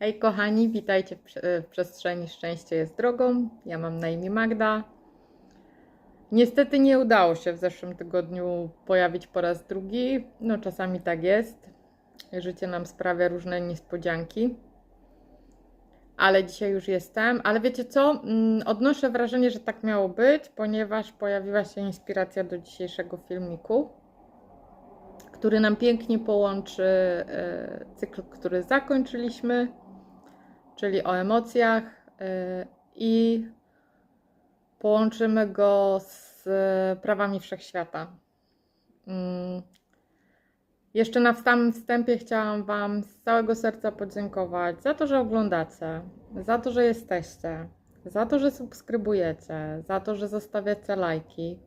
Hej kochani, witajcie w, prze- w przestrzeni Szczęście jest drogą. Ja mam na imię Magda. Niestety nie udało się w zeszłym tygodniu pojawić po raz drugi. No czasami tak jest. Życie nam sprawia różne niespodzianki. Ale dzisiaj już jestem. Ale wiecie co? Mm, Odnoszę wrażenie, że tak miało być, ponieważ pojawiła się inspiracja do dzisiejszego filmiku który nam pięknie połączy e, cykl, który zakończyliśmy, czyli o emocjach, e, i połączymy go z prawami wszechświata. Mm. Jeszcze na samym wstępie chciałam Wam z całego serca podziękować za to, że oglądacie, za to, że jesteście, za to, że subskrybujecie, za to, że zostawiacie lajki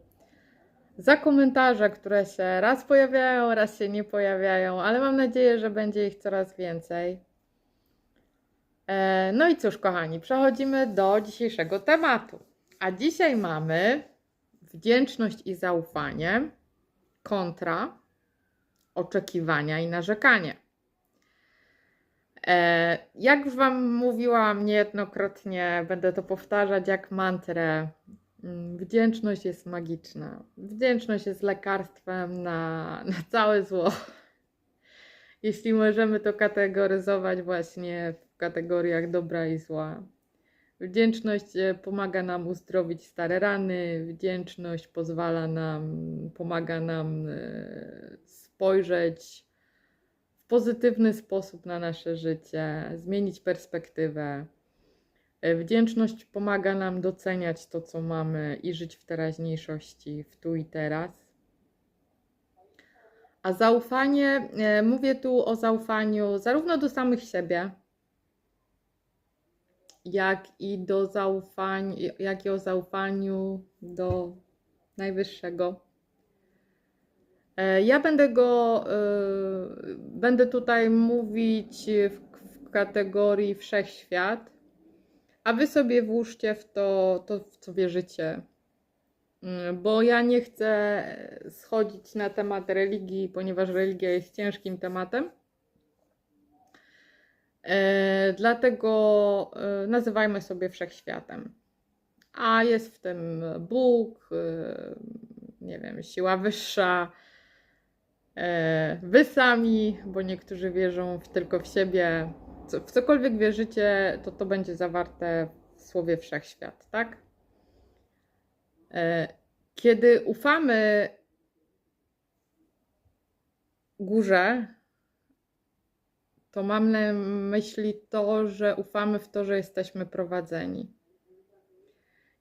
za komentarze, które się raz pojawiają, raz się nie pojawiają, ale mam nadzieję, że będzie ich coraz więcej. E, No i cóż, kochani, przechodzimy do dzisiejszego tematu. A dzisiaj mamy wdzięczność i zaufanie kontra oczekiwania i narzekanie. E, Jak już Wam mówiłam niejednokrotnie, będę to powtarzać jak mantrę. Mm, Wdzięczność jest magiczna. Wdzięczność jest lekarstwem na, na całe zło. Jeśli możemy to kategoryzować właśnie w kategoriach dobra i zła. Wdzięczność e, pomaga nam uzdrowić stare rany, wdzięczność pozwala nam, pomaga nam e, spojrzeć w pozytywny sposób na nasze życie, zmienić perspektywę. E, Wdzięczność pomaga nam doceniać to, co mamy i żyć w teraźniejszości, w tu i teraz. A zaufanie, mówię tu o zaufaniu zarówno do samych siebie, jak i do zaufania, jak i o zaufaniu do Najwyższego. E, Ja będę go, e, będę tutaj mówić w, w kategorii wszechświat, a wy sobie włóżcie w to, to, w co wierzycie. Mm, Bo ja nie chcę schodzić na temat religii, ponieważ religia jest ciężkim tematem. E, dlatego e, nazywajmy sobie wszechświatem. A jest w tym Bóg, e, nie wiem, siła wyższa, wy sami, bo niektórzy wierzą w, tylko w siebie. W cokolwiek wierzycie, to to będzie zawarte w słowie wszechświat, tak? Kiedy ufamy górze, to mam na myśli to, że ufamy w to, że jesteśmy prowadzeni.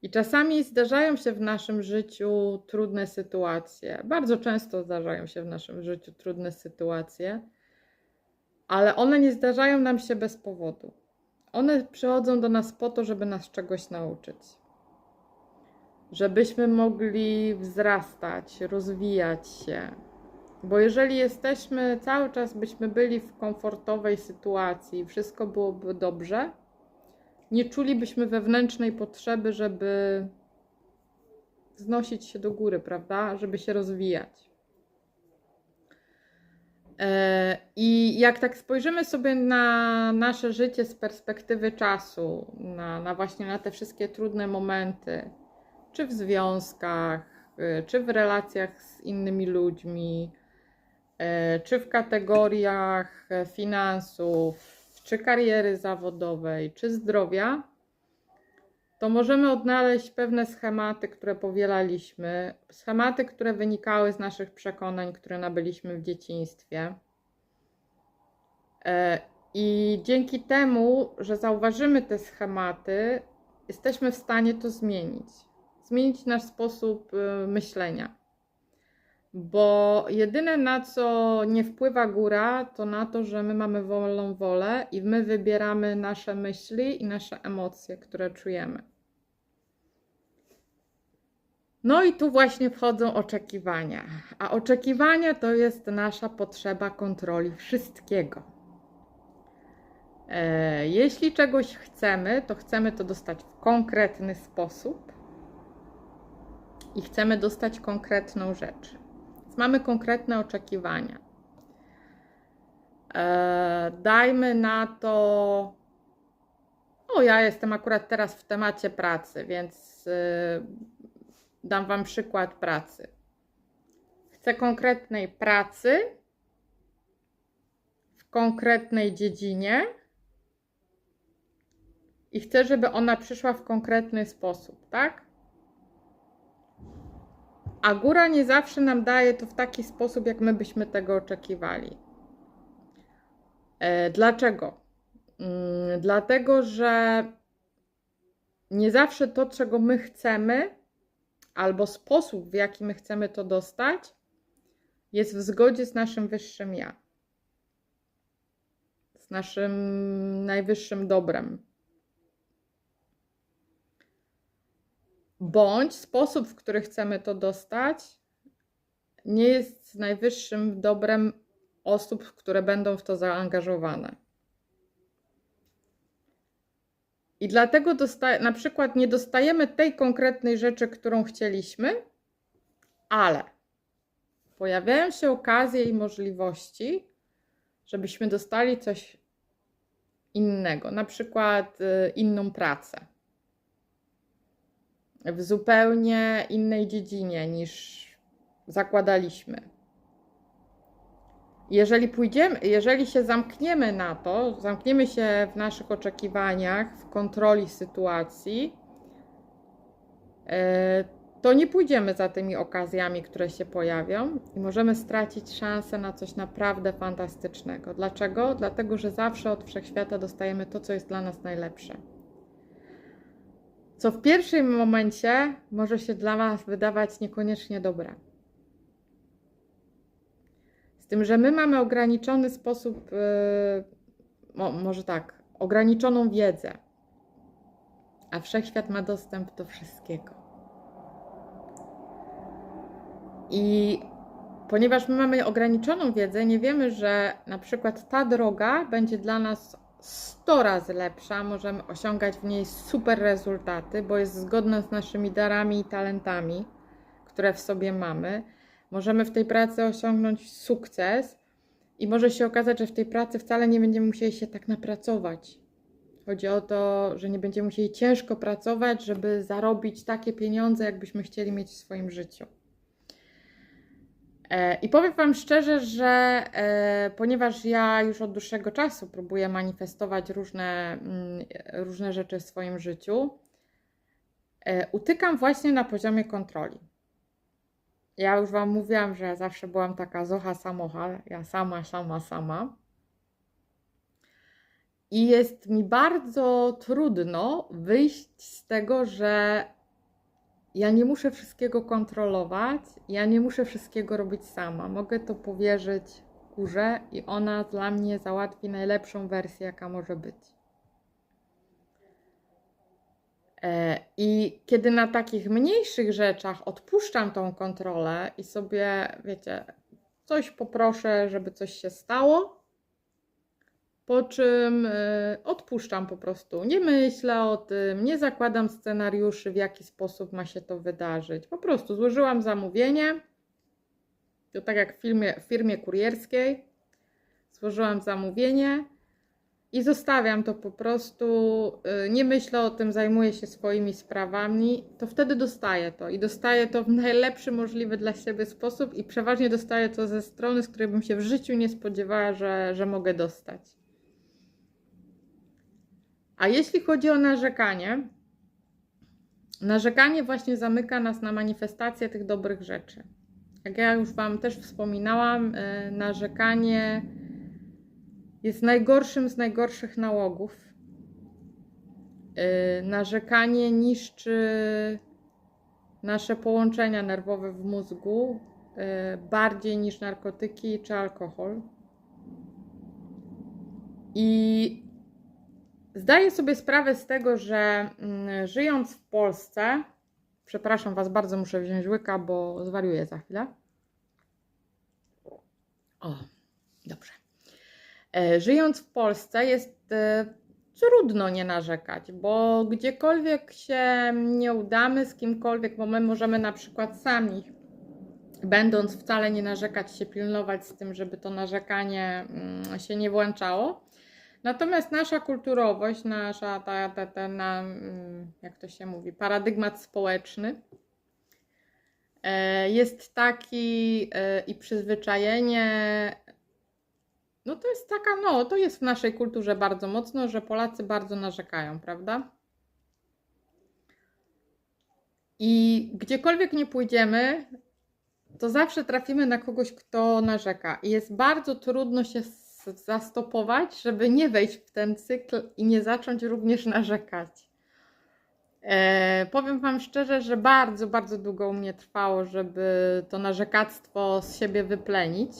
I czasami zdarzają się w naszym życiu trudne sytuacje. Bardzo często zdarzają się w naszym życiu trudne sytuacje, ale one nie zdarzają nam się bez powodu. One przychodzą do nas po to, żeby nas czegoś nauczyć. Żebyśmy mogli wzrastać, rozwijać się. Bo jeżeli jesteśmy, cały czas byśmy byli w komfortowej sytuacji, wszystko byłoby dobrze, nie czulibyśmy wewnętrznej potrzeby, żeby wznosić się do góry, prawda? Żeby się rozwijać. E, I jak tak spojrzymy sobie na nasze życie z perspektywy czasu, na, na właśnie na te wszystkie trudne momenty, czy w związkach, y, czy w relacjach z innymi ludźmi, czy w kategoriach e, finansów, czy kariery zawodowej, czy zdrowia, to możemy odnaleźć pewne schematy, które powielaliśmy, schematy, które wynikały z naszych przekonań, które nabyliśmy w dzieciństwie. E, I dzięki temu, że zauważymy te schematy, jesteśmy w stanie to zmienić. Zmienić nasz sposób myślenia. Bo jedyne na co nie wpływa góra, to na to, że my mamy wolną wolę i my wybieramy nasze myśli i nasze emocje, które czujemy. No i tu właśnie wchodzą oczekiwania. A oczekiwania to jest nasza potrzeba kontroli wszystkiego. E, Jeśli czegoś chcemy, to chcemy to dostać w konkretny sposób i chcemy dostać konkretną rzecz. Mamy konkretne oczekiwania. E, dajmy na to. O, ja jestem akurat teraz w temacie pracy, więc y, dam Wam przykład pracy. Chcę konkretnej pracy w konkretnej dziedzinie i chcę, żeby ona przyszła w konkretny sposób, tak? A góra nie zawsze nam daje to w taki sposób, jak my byśmy tego oczekiwali. E, dlaczego? Mm, dlatego, że nie zawsze to, czego my chcemy, albo sposób, w jaki my chcemy to dostać, jest w zgodzie z naszym wyższym ja, z naszym najwyższym dobrem. Bądź sposób, w który chcemy to dostać, nie jest najwyższym dobrem osób, które będą w to zaangażowane. I dlatego na przykład nie dostajemy tej konkretnej rzeczy, którą chcieliśmy, ale pojawiają się okazje i możliwości, żebyśmy dostali coś innego, na przykład y, inną pracę w zupełnie innej dziedzinie niż zakładaliśmy. Jeżeli pójdziemy, jeżeli się zamkniemy na to, zamkniemy się w naszych oczekiwaniach, w kontroli sytuacji, e, to nie pójdziemy za tymi okazjami, które się pojawią i możemy stracić szansę na coś naprawdę fantastycznego. Dlaczego? Dlatego, że zawsze od wszechświata dostajemy to, co jest dla nas najlepsze. Co w pierwszym momencie może się dla nas wydawać niekoniecznie dobre. Z tym, że my mamy ograniczony sposób, yy, może tak, ograniczoną wiedzę, a wszechświat ma dostęp do wszystkiego. I ponieważ my mamy ograniczoną wiedzę, nie wiemy, że na przykład ta droga będzie dla nas 100 razy lepsza, możemy osiągać w niej super rezultaty, bo jest zgodna z naszymi darami i talentami, które w sobie mamy. Możemy w tej pracy osiągnąć sukces i może się okazać, że w tej pracy wcale nie będziemy musieli się tak napracować. Chodzi o to, że nie będziemy musieli ciężko pracować, żeby zarobić takie pieniądze, jakbyśmy chcieli mieć w swoim życiu. E, I powiem Wam szczerze, że e, ponieważ ja już od dłuższego czasu próbuję manifestować różne, mm, różne rzeczy w swoim życiu, e, utykam właśnie na poziomie kontroli. Ja już Wam mówiłam, że zawsze byłam taka zocha samocha, ja sama, sama, sama. I jest mi bardzo trudno wyjść z tego, że ja nie muszę wszystkiego kontrolować, ja nie muszę wszystkiego robić sama. Mogę to powierzyć kurze i ona dla mnie załatwi najlepszą wersję, jaka może być. E, I kiedy na takich mniejszych rzeczach odpuszczam tą kontrolę i sobie, wiecie, coś poproszę, żeby coś się stało, po czym y, odpuszczam po prostu. Nie myślę o tym, nie zakładam scenariuszy, w jaki sposób ma się to wydarzyć. Po prostu złożyłam zamówienie. To tak jak w, firmie, w firmie kurierskiej. Złożyłam zamówienie i zostawiam to po prostu. Y, nie myślę o tym, zajmuję się swoimi sprawami. To wtedy dostaję to i dostaję to w najlepszy możliwy dla siebie sposób i przeważnie dostaję to ze strony, z której bym się w życiu nie spodziewała, że, że mogę dostać. A jeśli chodzi o narzekanie, narzekanie właśnie zamyka nas na manifestację tych dobrych rzeczy. Jak ja już Wam też wspominałam, e, narzekanie jest najgorszym z najgorszych nałogów. E, narzekanie niszczy nasze połączenia nerwowe w mózgu e, bardziej niż narkotyki czy alkohol. I Zdaję sobie sprawę z tego, że mm, żyjąc w Polsce, przepraszam Was bardzo, muszę wziąć łyka, bo zwariuję za chwilę. O, dobrze. E, żyjąc w Polsce jest e, trudno nie narzekać, bo gdziekolwiek się nie udamy z kimkolwiek, bo my możemy na przykład sami będąc wcale nie narzekać się, pilnować z tym, żeby to narzekanie mm, się nie włączało. Natomiast nasza kulturowość, nasza ta, ta, ta na, mm, jak to się mówi, paradygmat społeczny e, jest taki e, i przyzwyczajenie, no to jest taka, no to jest w naszej kulturze bardzo mocno, że Polacy bardzo narzekają, prawda? I gdziekolwiek nie pójdziemy, to zawsze trafimy na kogoś, kto narzeka. I jest bardzo trudno się zastopować, żeby nie wejść w ten cykl i nie zacząć również narzekać. E, powiem Wam szczerze, że bardzo, bardzo długo u mnie trwało, żeby to narzekactwo z siebie wyplenić.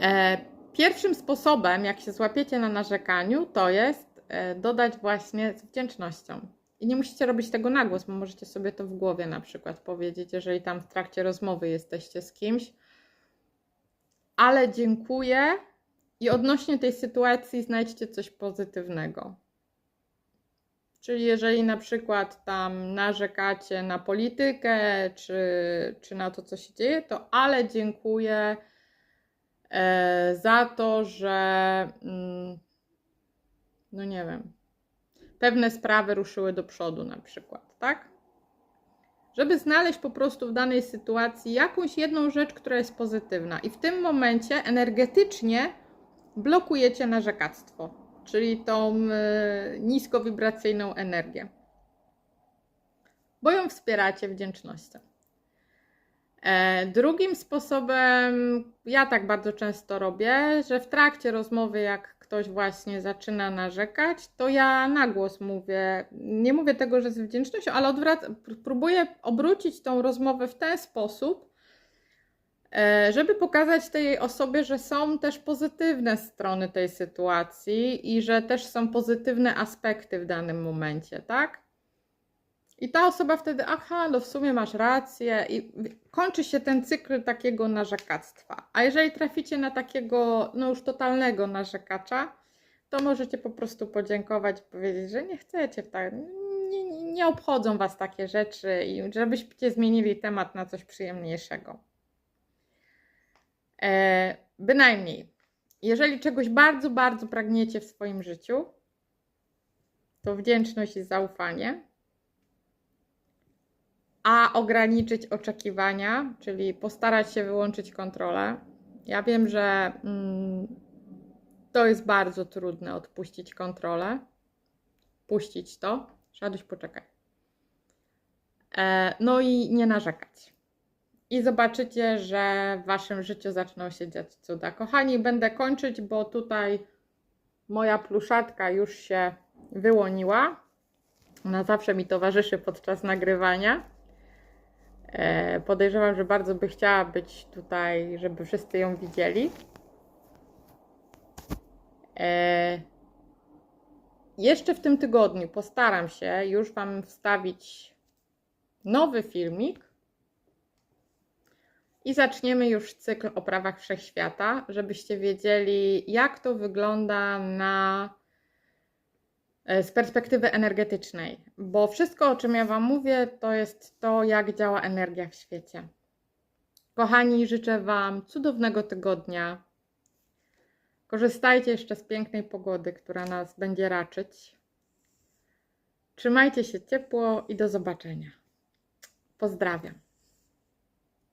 E, pierwszym sposobem, jak się złapiecie na narzekaniu, to jest e, dodać właśnie z wdzięcznością. I nie musicie robić tego na głos, bo możecie sobie to w głowie na przykład powiedzieć, jeżeli tam w trakcie rozmowy jesteście z kimś. Ale dziękuję i odnośnie tej sytuacji znajdźcie coś pozytywnego. Czyli jeżeli na przykład tam narzekacie na politykę czy, czy na to, co się dzieje, to ale dziękuję e, za to, że mm, no nie wiem, pewne sprawy ruszyły do przodu na przykład, tak? Żeby znaleźć po prostu w danej sytuacji jakąś jedną rzecz, która jest pozytywna. I w tym momencie energetycznie blokujecie narzekactwo, czyli tą y, niskowibracyjną energię. Bo ją wspieracie wdzięcznością. E, Drugim sposobem, ja tak bardzo często robię, że w trakcie rozmowy, jak ktoś właśnie zaczyna narzekać, to ja na głos mówię, nie mówię tego, że z wdzięcznością, ale odwrac- pr- próbuję obrócić tą rozmowę w ten sposób, e, żeby pokazać tej osobie, że są też pozytywne strony tej sytuacji i że też są pozytywne aspekty w danym momencie, tak? I ta osoba wtedy, aha, no w sumie masz rację, i kończy się ten cykl takiego narzekactwa. A jeżeli traficie na takiego, no już totalnego narzekacza, to możecie po prostu podziękować, powiedzieć, że nie chcecie, tak, nie, nie obchodzą Was takie rzeczy i żebyście zmienili temat na coś przyjemniejszego. E, bynajmniej, jeżeli czegoś bardzo, bardzo pragniecie w swoim życiu, to wdzięczność i zaufanie a ograniczyć oczekiwania, czyli postarać się wyłączyć kontrolę. Ja wiem, że mm, to jest bardzo trudne odpuścić kontrolę. Puścić to. Szaduś, poczekaj. E, no i nie narzekać. I zobaczycie, że w waszym życiu zaczną się dziać cuda. Kochani, będę kończyć, bo tutaj moja pluszatka już się wyłoniła. Ona zawsze mi towarzyszy podczas nagrywania. E, Podejrzewam, że bardzo by chciała być tutaj, żeby wszyscy ją widzieli. E, Jeszcze w tym tygodniu postaram się już Wam wstawić nowy filmik i zaczniemy już cykl o prawach wszechświata, żebyście wiedzieli, jak to wygląda na z perspektywy energetycznej, bo wszystko, o czym ja Wam mówię, to jest to, jak działa energia w świecie. Kochani, życzę Wam cudownego tygodnia. Korzystajcie jeszcze z pięknej pogody, która nas będzie raczyć. Trzymajcie się ciepło i do zobaczenia. Pozdrawiam.